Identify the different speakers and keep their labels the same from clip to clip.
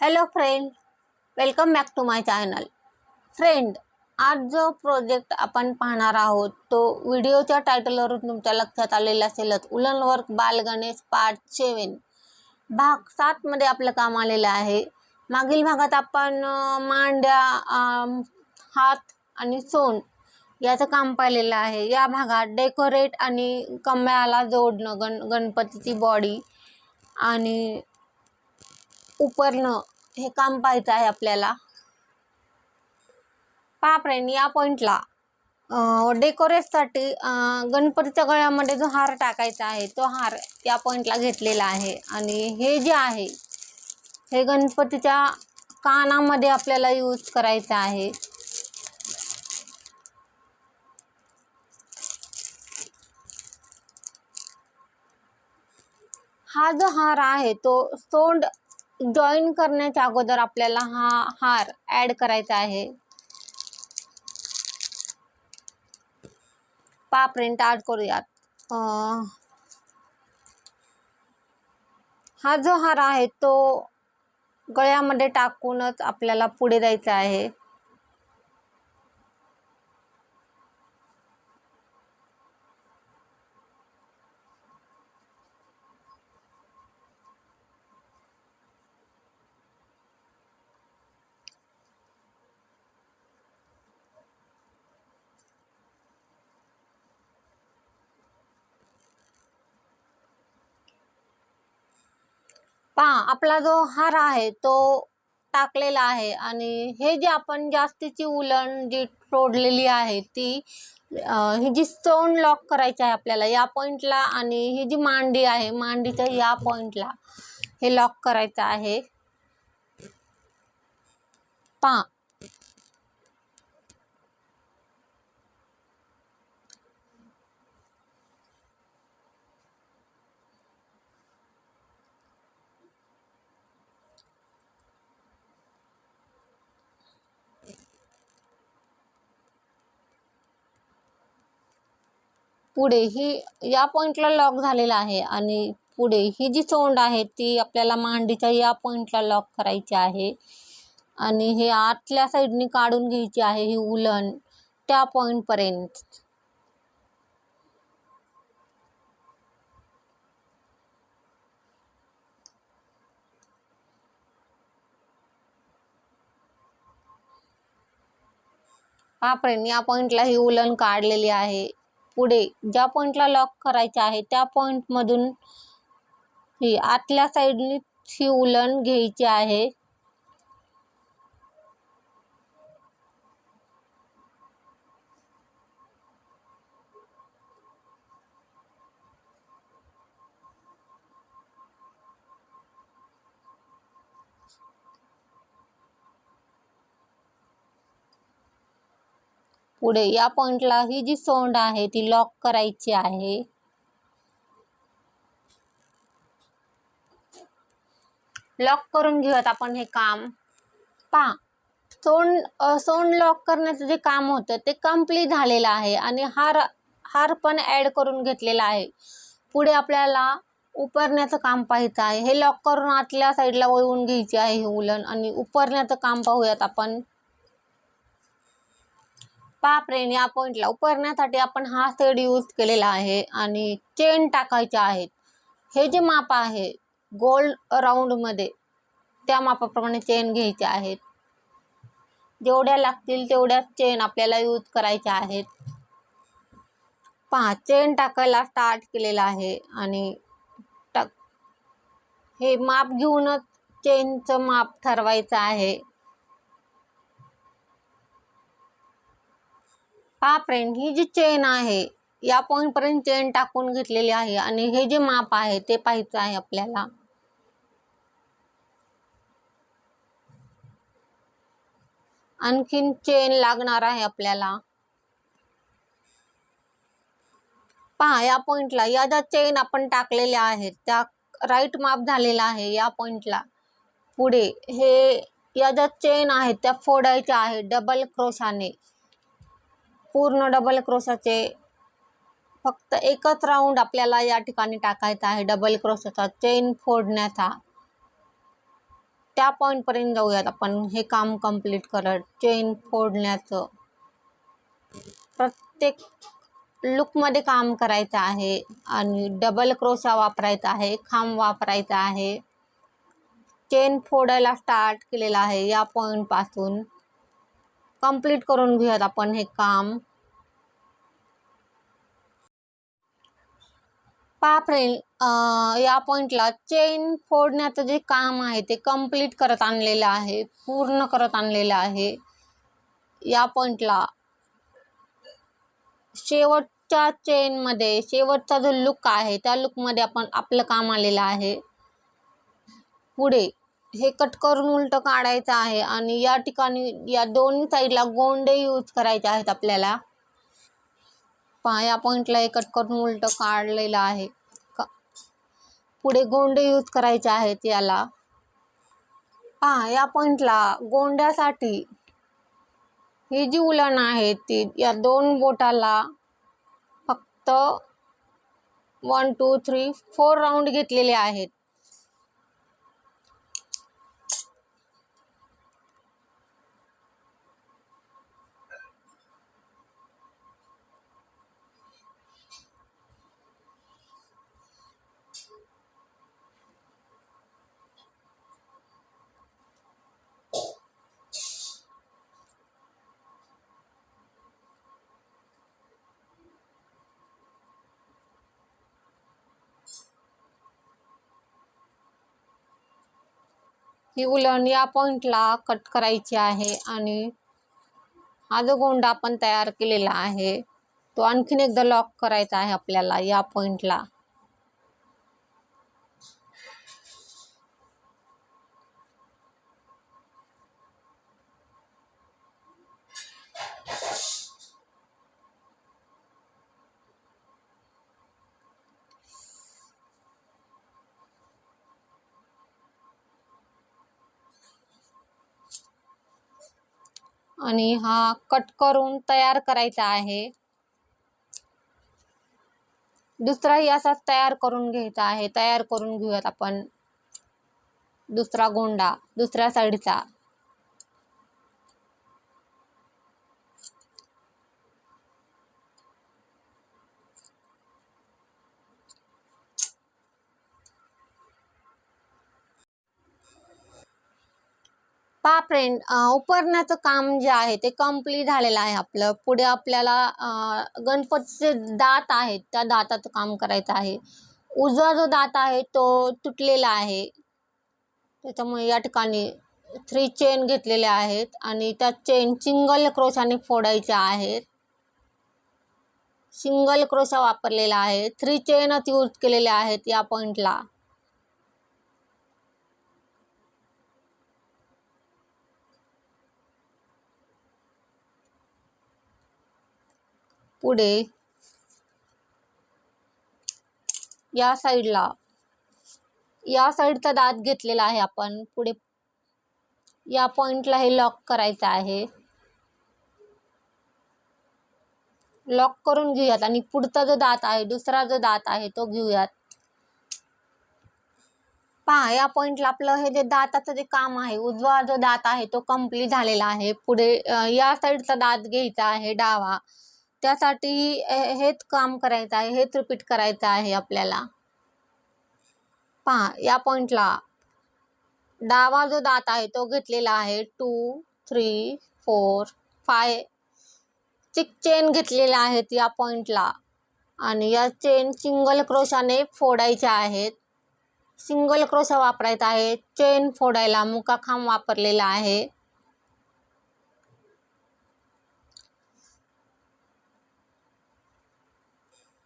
Speaker 1: Hello friend welcome back to my channel friend आज जो project आपण पाहणार आहोत तो व्हिडिओच्या टायटलवरून तुमच्या लक्षात आलेला असेलच. उलन वर्क बाल गणेश पार्ट सेवन भाग सातमध्ये आपलं काम आलेलं आहे. मागील भागात आपण मांड्या हात आणि सोन याचं काम पाहिलेलं आहे. या भागात डेकोरेट आणि कमळाला जोडणं गण गणपतीची बॉडी आणि उपरणं हे काम पाहायचं आहे आपल्याला. पहा या पॉईंटला डेकोरेटसाठी गणपतीच्या गळ्यामध्ये जो हार टाकायचा आहे तो हार या पॉईंटला घेतलेला आहे. आणि हे जे आहे हे गणपतीच्या कानामध्ये आपल्याला यूज करायचं आहे. हा जो हार आहे तो सोंड जॉईन करण्याच्या अगोदर आपल्याला हा हार ॲड करायचा आहे. पा प्रिंट आर्ट करूयात. हा जो हार आहे तो गळ्यामध्ये टाकूनच आपल्याला पुढे जायचं आहे. पहा आपला जो हार आहे तो टाकलेला आहे आणि हे जे आपण जास्तीची उलण जी तोडलेली आहे ती ही जी स्टोन लॉक करायची आहे आपल्याला या पॉईंटला आणि ही जी मांडी आहे मांडीच्या या पॉईंटला हे लॉक करायचं आहे. पहा पुढे ही या पॉईंटला लॉक झालेला आहे आणि पुढे ही जी सोंड आहे ती आपल्याला मांडीच्या या पॉईंटला लॉक करायची आहे. आणि हे आतल्या साईडने काढून घ्यायची आहे ही उलन त्या पॉइंटपर्यंत फ्रेंड या पॉईंटला ही उलन काढलेली आहे. पुढे ज्या पॉइंटला लॉक करायचे आहे त्या पॉइंटमधून ही आतल्या साईडनी ही उलन घ्यायची आहे. पुढे या पॉइंटला ही जी सोंड आहे ती लॉक करायची आहे. लॉक करून घेऊयात आपण हे काम. पहा सोंड सोंड लॉक करण्याचं जे काम होतं ते कंप्लीट झालेलं आहे आणि हार हार पण ॲड करून घेतलेला आहे. पुढे आपल्याला उपरण्याचं काम पाहायचं आहे. हे लॉक करून आतल्या साईडला वळवून घ्यायची आहे हे उलन आणि उपरण्याचं काम पाहूयात आपण. पापरेने फ्रेंड या पॉइंटला उपरण्यासाठी आपण हा सेड यूज केलेला आहे आणि चेन टाकायच्या आहेत. हे जे माप आहे गोल्ड राऊंडमध्ये त्या मापाप्रमाणे चेन घ्यायचे आहेत. जेवढ्या लागतील तेवढ्या चेन आपल्याला यूज करायच्या आहेत. पहा चेन टाकायला स्टार्ट केलेला आहे आणि टाक हे माप घेऊनच चेनचं माप ठरवायचं आहे. पहा फ्रेंड ही जी चेन आहे या पॉईंट पर्यंत चेन टाकून घेतलेली आहे आणि हे जे माप आहे ते पाहायचं आहे आपल्याला. आणखीन चेन लागणार आहे आपल्याला. पहा या पॉइंटला या ज्या चेन आपण टाकलेल्या आहेत त्या राईट माप झालेला आहे या पॉइंटला पुढे हे या ज्या चेन आहेत त्या फोडायच्या आहेत डबल क्रोशाने पूर्ण डबल क्रोशाचे फक्त एकच राऊंड आपल्याला या ठिकाणी टाकायचा आहे. डबल क्रोशाचा चेन फोडण्याचा. त्या पॉईंटपर्यंत जाऊयात आपण. हे काम कंप्लीट करत चेन फोडण्याचं. प्रत्येक लुकमध्ये काम करायचं आहे. आणि डबल क्रोशा वापरायचा आहे. खांब वापरायचा आहे. चेन फोडायला स्टार्ट केलेला आहे. या पॉईंटपासून कंप्लीट करून घेऊयात आपण हे काम. पापरेल या पॉईंटला चेन फोडण्याचं जे काम आहे ते कंप्लीट करत आणलेलं आहे पूर्ण करत आणलेलं आहे. या पॉईंटला शेवटच्या चेनमध्ये शेवटचा जो लुक आहे त्या लुकमध्ये आपण आपलं काम आलेलं आहे. पुढे हे कट करून उलटं काढायचं आहे आणि या ठिकाणी या दोन्ही साईडला गोंडे यूज करायचे आहेत आपल्याला. पहा या पॉईंटला हे कट करून उलट काढलेलं आहे. का? पुढे गोंडे यूज करायचे आहेत याला. पहा या पॉईंटला गोंड्यासाठी ही जी उलण आहे ती या दोन बोटाला फक्त one two three four round घेतलेले आहेत. ही उलण या पॉइंटला कट करायची आहे आणि हा जो गोंडा आपण तयार केलेला आहे तो आणखीन एकदा लॉक करायचा आहे आपल्याला या पॉइंटला आणि हा कट करून तयार करायचा आहे. दुसराही असाच तयार करून घ्यायचा आहे. तयार करून घेऊयात आपण. दुसरा गोंडा दुसऱ्या साईडचा. पहा फ्रेंड उपरण्याचं काम जे आहे ते कंप्लीट झालेलं आहे आपलं. पुढे आपल्याला गणपतीचे दात आहेत त्या दाताचं काम करायचं आहे. उजवा जो दात आहे तो तुटलेला आहे. त्याच्यामुळे या ठिकाणी थ्री चेन घेतलेल्या आहेत आणि त्या चेन सिंगल क्रोशाने फोडायच्या आहेत. सिंगल क्रोशा वापरलेला आहे थ्री चेनच यूज केलेल्या आहेत या पॉईंटला पुढे. या साईडला. या साईडचा दात घेतलेला आहे आपण. पुढे या पॉइंटला हे लॉक करायचं आहे. लॉक करून घेऊयात आणि पुढचा जो दात आहे दुसरा जो दात आहे तो घेऊयात. पहा या पॉइंटला आपलं हे जे दाताचं जे काम आहे उजवा जो दात आहे तो कंप्लीट झालेला आहे. पुढे या साईडचा दात घ्यायचा आहे डावा. त्यासाठी हे- हेच काम करायचं आहे हेच रिपीट करायचं आहे आपल्याला. पहा या पॉईंटला डावा जो दात आहे तो घेतलेला आहे. टू थ्री फोर फाय चिक चेन घेतलेल्या आहेत या पॉईंटला आणि या चेन सिंगल क्रोशाने फोडायच्या आहेत. सिंगल क्रोशा वापरायचा आहे. चेन फोडायला मुकाखांब वापरलेला आहे.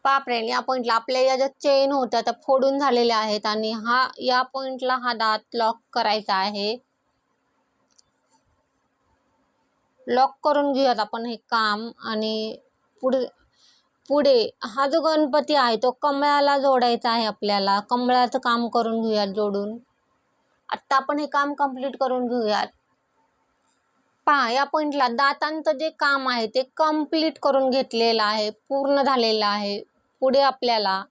Speaker 1: बापरे या पॉइंटला आपल्या या ज्या चेन होत्या त्या फोडून झालेल्या आहेत आणि हा या पॉइंटला हा दात लॉक करायचा आहे. लॉक करून घेऊयात आपण हे काम आणि पुढे पुढे हा जो गणपती आहे तो कमळाला जोडायचा आहे आपल्याला. कमळाचं काम करून घेऊयात जोडून. आत्ता आपण हे काम कंप्लीट करून घेऊयात. पहा या पॉइंटला दातांचं जे काम आहे ते कंप्लीट करून घेतलेलं आहे पूर्ण झालेलं आहे. पुढे आपल्याला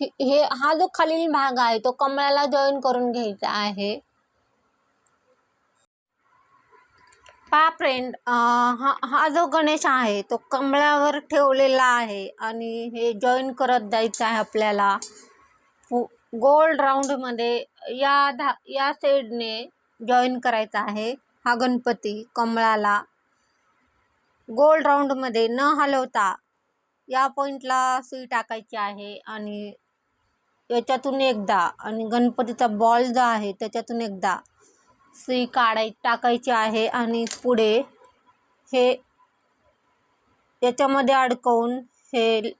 Speaker 1: हे हा जो खालील भाग आहे तो कमळाला जॉईन करून घ्यायचा आहे. पा फ्रेंड हा हा जो गणेश आहे तो कमळावर ठेवलेला आहे आणि हे जॉईन करत जायचं आहे आपल्याला. गोल्ड राऊंडमध्ये या धा या साईडने जॉईन करायचा आहे हा गणपती कमळाला. गोल राऊंडमध्ये न हलवता या पॉईंटला सुई टाकायची आहे आणि याच्यातून एकदा आणि गणपतीचा बॉल जो आहे त्याच्यातून एकदा सुई काढाय टाकायची आहे आणि पुढे हे याच्यामध्ये अडकवून हे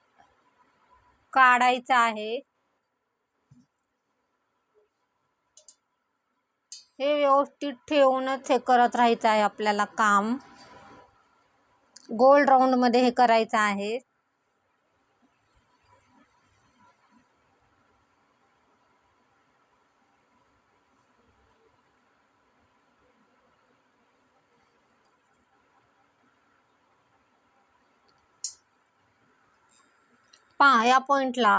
Speaker 1: काढायचं आहे. हे व्यवस्थित ठेवूनच हे करत राहायचं आहे आपल्याला काम. गोल राऊंडमध्ये हे करायचं आहे. पहा या पॉइंटला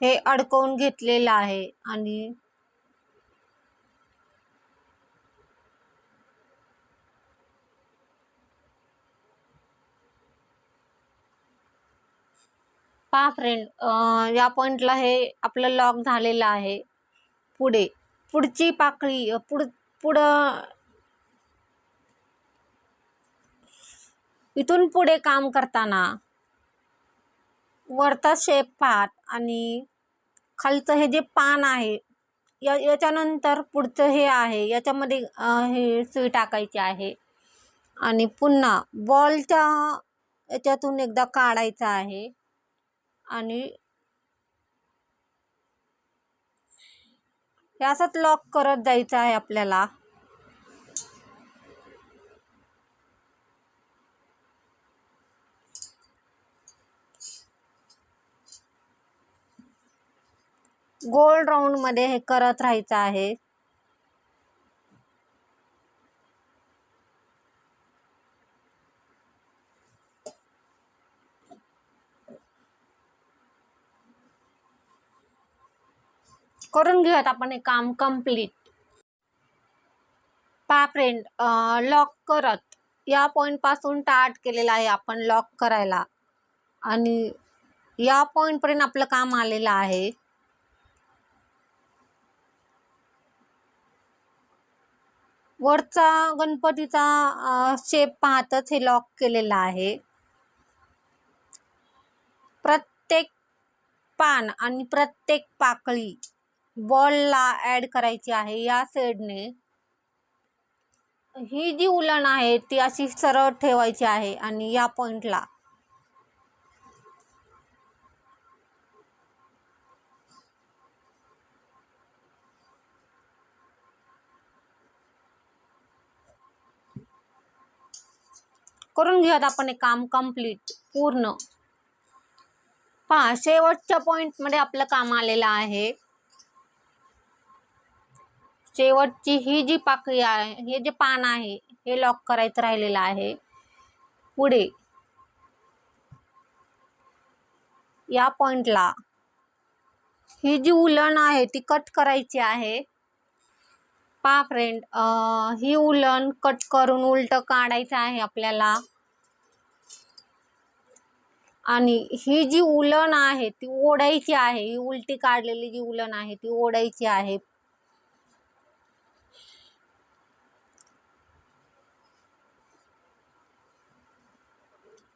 Speaker 1: हे अडकवून घेतलेलं आहे आणि पहा फ्रेंड या पॉईंटला हे आपलं लॉक झालेलं आहे. पुढे. पुढची पाकळी पुढ पुढं इथून पुढे काम करताना वरचा शेप पाहत आणि खालचं हे जे पान आहे या याच्यानंतर पुढचं हे आहे. याच्यामध्ये हे सुई टाकायची आहे. आणि पुन्हा बॉलच्या याच्यातून एकदा काढायचं आहे. आणि हे असंच लॉक करत जायचं आहे आपल्याला. गोल राऊंडमध्ये हे करत राहायचं आहे. करून घेऊयात आपण हे काम कंप्लीट पा फ्रेंड लॉक करत. या पॉईंटपासून स्टार्ट केलेला आहे आपण लॉक करायला. आणि या पॉईंटपर्यंत आपलं काम आलेलं आहे. वरचा गणपतीचा शेप पाहतच हे लॉक केलेलं आहे. प्रत्येक पान आणि प्रत्येक पाकळी बॉलला ॲड करायची आहे या साईडने ही जी उलण आहे ती अशी सरळ ठेवायची आहे आणि या पॉईंटला करून घेऊयात आपण हे काम कंप्लीट पूर्ण. पहा शेवटच्या पॉईंटमध्ये आपलं काम आलेलं आहे. शेवटची ही जी पाकळी आहे हे जे पान आहे हे लॉक करायचं राहिलेलं आहे. पुढे. या पॉइंटला ही जी उलण आहे ती कट करायची आहे. पा फ्रेंड ही उलण कट करून उलट काढायचं आहे आपल्याला. आणि ही जी उलण आहे ती ओढायची आहे ही उलटी काढलेली जी उलण आहे ती ओढायची आहे.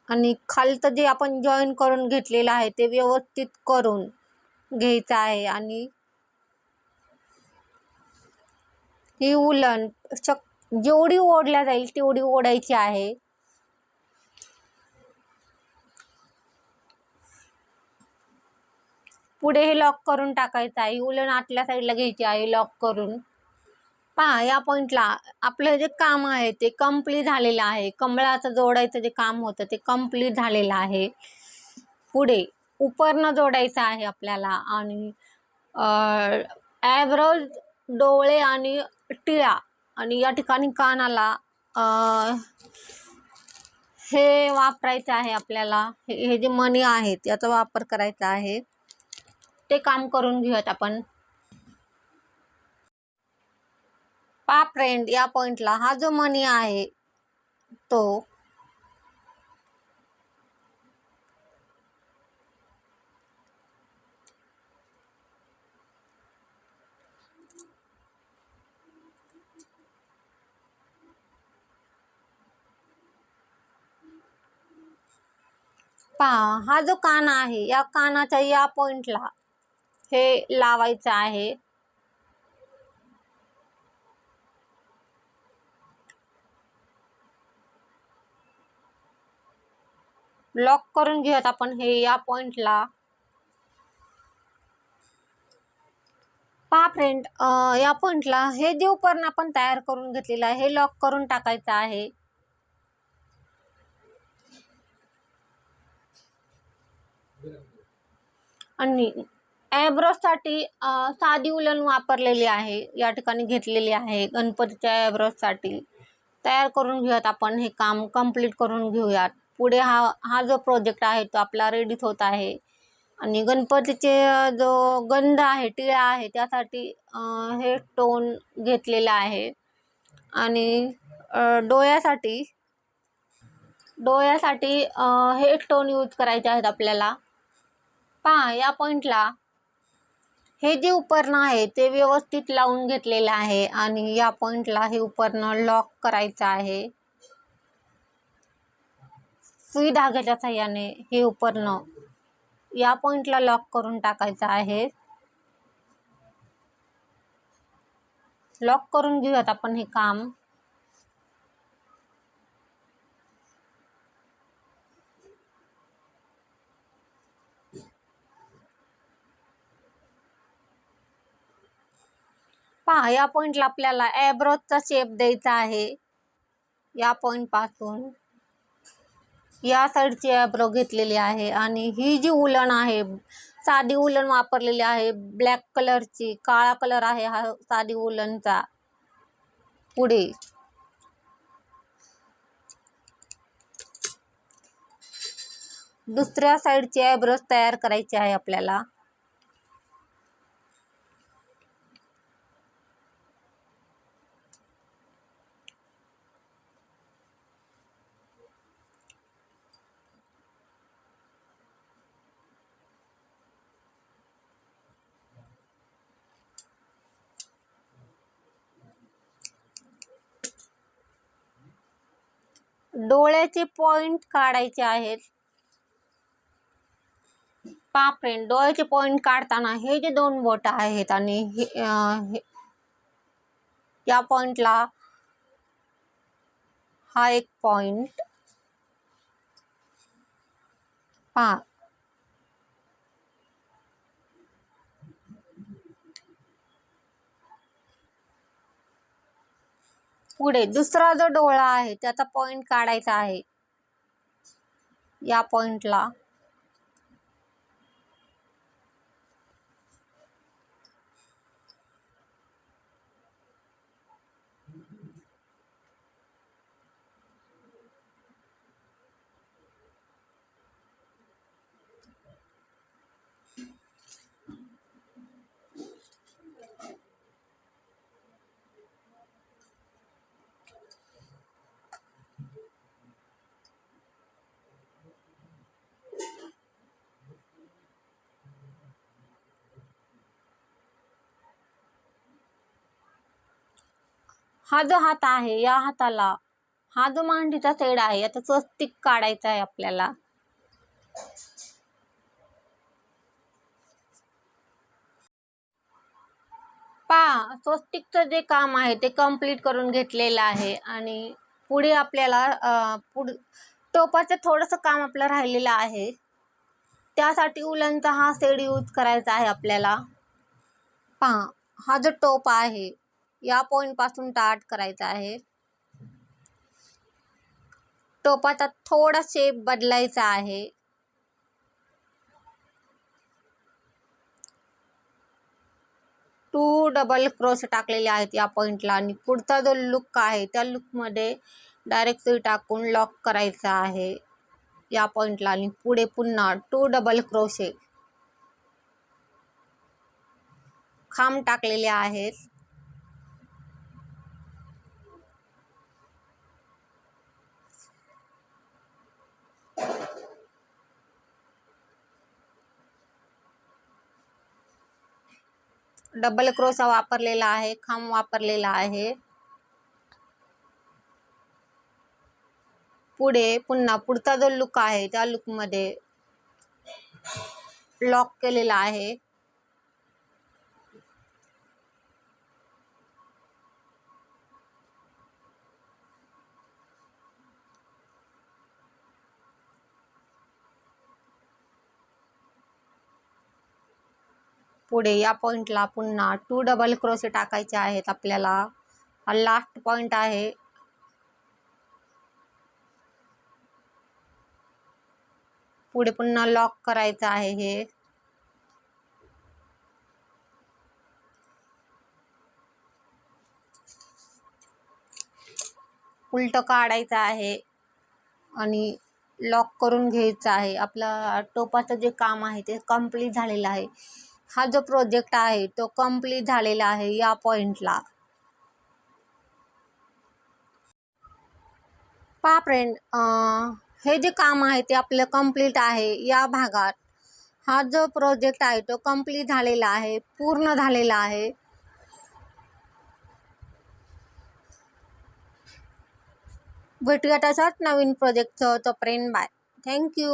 Speaker 1: आणि खालतं जे आपण जॉईन करून घेतलेलं आहे ते व्यवस्थित करून घ्यायचं आहे. आणि ही उलन शक जेवढी ओढल्या जाईल तेवढी ओढायची आहे. पुढे हे लॉक करून टाकायचं आहे. उलन आतल्या साईडला घ्यायची आहे लॉक करून. पहा या पॉईंटला आपलं जे काम आहे ते कंप्लीट झालेलं आहे. कमळाचं जोडायचं जे काम होतं ते कंप्लीट झालेलं आहे. पुढे उपरनं जोडायचं आहे आपल्याला आणि ॲव्हरोज डोळे आणि टिळा आणि या ठिकाणी कानाला हे वापरायचं आहे आपल्याला. हे हे जे मणी आहेत याचा वापर करायचा आहे. ते काम करून घेऊयात आपण. पा फ्रेंड या पॉइंटला हा जो मनी आहे तो पहा हा जो कान आहे या कानाच्या या पॉइंटला हे लावायचं आहे. लॉक करून घेऊयात आपण हे या पॉइंटला. पहा फ्रेंड या पॉइंटला हे जे उपकरण आपण तयार करून घेतलेलं आहे. हे लॉक करून टाकायचं आहे. आणि ॲब्रोसाठी साधी उलन वापरलेली आहे. या ठिकाणी घेतलेली आहे गणपतीच्या ॲब्रोसाठी. तयार करून घेऊयात आपण हे काम. कंप्लीट करून घेऊयात. पुढे हा हा जो प्रोजेक्ट आहे तो आपला रेडीच होत आहे. आणि गणपतीचे जो गंध आहे टिळा आहे त्यासाठी हे टोन घेतलेलं आहे. आणि डोळ्यासाठी डोळ्यासाठी हे टोन यूज करायचे आहेत आपल्याला. पहा या पॉईंटला हे जे उपकरण आहे ते व्यवस्थित लावून घेतलेलं आहे. आणि या पॉईंटला हे उपकरण लॉक करायचं आहे. सुई धाग्याच्या साह्याने हे उपरणं या पॉईंटला लॉक करून टाकायचं आहे. लॉक करून घेऊयात आपण हे काम. पहा या पॉइंटला आपल्याला ॲब्रोजचा शेप द्यायचा आहे. या पॉईंटपासून या साईडची ॲब्रो घेतलेली आहे आणि ही जी उलन आहे साधी उलन वापरलेली आहे ब्लॅक कलरची काळा कलर आहे हा साधी उलनचा. पुढे. दुसऱ्या साईडची ॲब्रोज तयार करायची आहे आपल्याला. डोळ्याचे पॉइंट काढायचे आहेत. पा फ्रेंड डोळ्याचे पॉइंट काढताना हे जे दोन बोट आहेत आणि हे या पॉइंटला हा एक पॉइंट. पा पुढे दुसरा जो डोळा आहे त्याचा पॉईंट काढायचा आहे. या पॉईंटला हा जो हात आहे या हाताला हा जो मांडीचा सेड आहे याचा स्वस्तिक काढायचा आहे आपल्याला. पा स्वस्तिकचं जे काम आहे ते कंप्लीट करून घेतलेलं आहे आणि पुढे आपल्याला पुढ टोपाचं थोडंसं काम आपलं राहिलेलं आहे. त्यासाठी उलनचा हा सेड यूज करायचा आहे आपल्याला. पहा हा जो टोप आहे या पॉईंटपासून टाट करायचा आहे. टोपाचा थोडा शेप बदलायचा आहे. टू डबल क्रॉस टाकलेले आहेत या पॉईंटला आणि पुढचा जो लुक आहे त्या लुकमध्ये डायरेक्ट सुई टाकून लॉक करायचा आहे या पॉईंटला आणि पुढे पुन्हा टू डबल क्रोशे खांब टाकलेले आहेत. डबल क्रोसा वापरलेला आहे, खांब वापरलेला आहे. पुढे पुन्हा पुढचा जो लुक आहे, त्या लुकमध्ये लॉक केलेला आहे. पुढे या पॉईंटला पुन्हा टू डबल क्रोसे टाकायचे आहेत आपल्याला. हा लास्ट पॉईंट आहे. पुढे पुन्हा लॉक करायचं आहे हे. उलट काढायचं आहे आणि लॉक करून घ्यायचं आहे. आपला टोपाचं जे काम आहे ते कंप्लीट झालेलं आहे. हा जो प्रोजेक्ट आहे तो कंप्लीट झालेला आहे या पॉइंटला पहा फ्रेंड हे जे काम आहे ते आपलं कंप्लीट आहे या भागात. हा जो प्रोजेक्ट आहे तो कंप्लीट झालेला आहे पूर्ण झालेला आहे. भेटूया तसंच नवीन प्रोजेक्टचं तोपर्यंत बाय थँक्यू